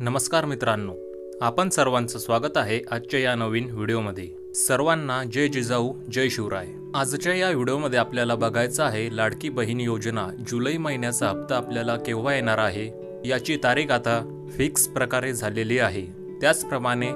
नमस्कार मित्रांनो आपण सर्वांचं स्वागत आहे आजच्या या नवीन व्हिडिओमध्ये. सर्वांना जय जिजाऊ जय शिवराय. आजच्या या व्हिडिओमध्ये आपल्याला बघायचं आहे लाडकी बहीण योजना जुलै महिन्याचा हप्ता आपल्याला केव्हा येणार आहे? याची तारीख आता फिक्स प्रकारे झालेली आहे. त्याचप्रमाणे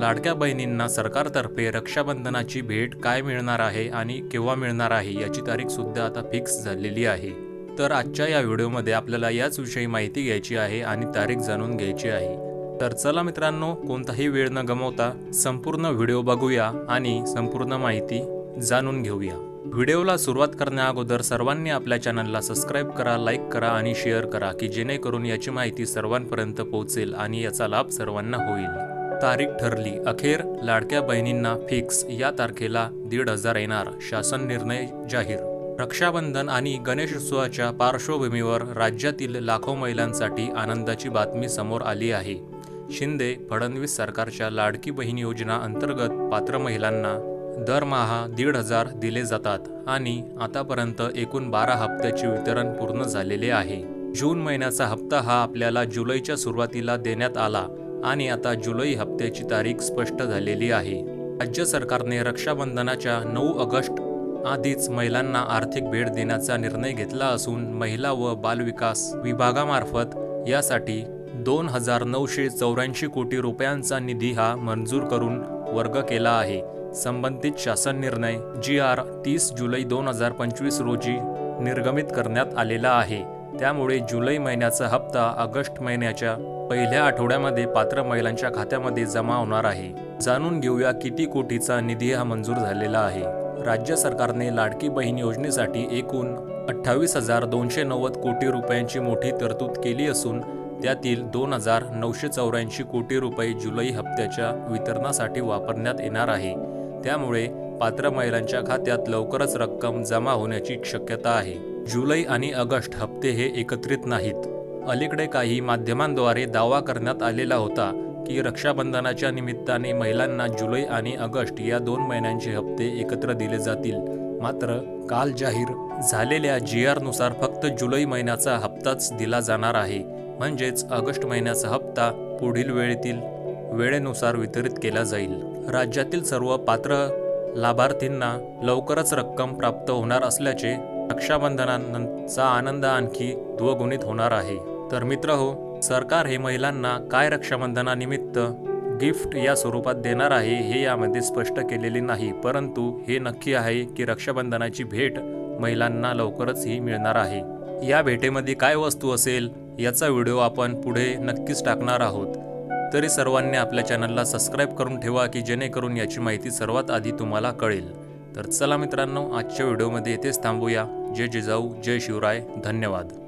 लाडक्या बहिणींना सरकारतर्फे रक्षाबंधनाची भेट काय मिळणार आहे आणि केव्हा मिळणार आहे याची तारीख सुद्धा आता फिक्स झालेली आहे. तर आजच्या या व्हिडिओमध्ये आपल्याला याच विषयी माहिती घ्यायची आहे आणि तारीख जाणून घ्यायची आहे. तर चला मित्रांनो कोणताही वेळ न गमावता संपूर्ण व्हिडिओ बघूया आणि संपूर्ण माहिती जाणून घेऊया. व्हिडिओला सुरुवात करण्याअगोदर सर्वांनी आपल्या चॅनलला सबस्क्राईब करा लाईक करा आणि शेअर करा की जेणेकरून याची माहिती सर्वांपर्यंत पोहोचेल आणि याचा लाभ सर्वांना होईल. तारीख ठरली. अखेर लाडक्या बहिणींना फिक्स या तारखेला दीड हजार येणार. शासन निर्णय जाहीर. रक्षाबंधन आणि गणेशोत्सवाच्या पार्श्वभूमीवर राज्यातील लाखो महिलांसाठी आनंदाची बातमी समोर आली आहे. शिंदे फडणवीस सरकारच्या लाडकी बहीण योजना अंतर्गत पात्र महिलांना दरमहा दीड हजार दिले जातात आणि आतापर्यंत एकूण बारा हप्त्याचे वितरण पूर्ण झालेले आहे. जून महिन्याचा हप्ता हा आपल्याला जुलैच्या सुरुवातीला देण्यात आला आणि आता जुलै हप्त्याची तारीख स्पष्ट झालेली आहे. राज्य सरकारने रक्षाबंधनाच्या नऊ ऑगस्ट आधीच महिलांना आर्थिक भेट देण्याचा निर्णय घेतला असून महिला व बालविकास विभागामार्फत यासाठी दोन हजार नऊशे चौऱ्याऐंशी कोटी रुपयांचा निधी हा मंजूर करून वर्ग केला आहे. संबंधित शासन निर्णय जी आर तीस जुलै दोन हजार पंचवीस रोजी निर्गमित करण्यात आलेला आहे. त्यामुळे जुलै महिन्याचा हप्ता ऑगस्ट महिन्याच्या पहिल्या आठवड्यामध्ये पात्र महिलांच्या खात्यामध्ये जमा होणार आहे. जाणून घेऊया किती कोटीचा निधी हा मंजूर झालेला आहे. राज्य सरकारने लाडकी बहीण योजनेसाठी एकूण अठ्ठावीस हजार दोनशे नव्वद कोटी रुपयांची मोठी तरतूद केली असून त्यातील दोन हजार नऊशे चौऱ्याऐंशी कोटी रुपये जुलै हप्त्याच्या वितरणासाठी वापरण्यात येणार आहे. त्यामुळे पात्र महिलांच्या खात्यात लवकरच रक्कम जमा होण्याची शक्यता आहे. जुलै आणि ऑगस्ट हप्ते हे एकत्रित नाहीत. अलीकडे काही माध्यमांद्वारे दावा करण्यात आलेला होता. की रक्षाबंधनाच्या निमित्ताने महिलांना जुलै आणि ऑगस्ट या दोन महिन्यांचे हप्ते एकत्र दिले जातील. मात्र काल जाहीर झालेल्या जी आरनुसार फक्त जुलै महिन्याचा हप्ताच दिला जाणार आहे. म्हणजेच ऑगस्ट महिन्याचा हप्ता पुढील वेळेतील वेळेनुसार वितरित केला जाईल. राज्यातील सर्व पात्र लाभार्थींना लवकरच रक्कम प्राप्त होणार असल्याचे रक्षाबंधनाचा आनंद आणखी द्वगुणित होणार आहे. तर मित्र हो सरकार हे महिलांना काय रक्षाबंधनानिमित्त गिफ्ट या स्वरूपात देणार आहे हे यामध्ये स्पष्ट केलेले नाही. परंतु हे नक्की आहे की रक्षाबंधनाची भेट महिलांना लवकरच ही मिळणार आहे. या भेटेमध्ये काय वस्तू असेल याचा व्हिडिओ आपण पुढे नक्कीच टाकणार आहोत. तरी सर्वांनी आपल्या चॅनलला सबस्क्राईब करून ठेवा की जेणेकरून याची माहिती सर्वात आधी तुम्हाला कळेल. तर चला मित्रांनो आजच्या व्हिडिओमध्ये येथेच थांबूया. जय जिजाऊ जय शिवराय. धन्यवाद.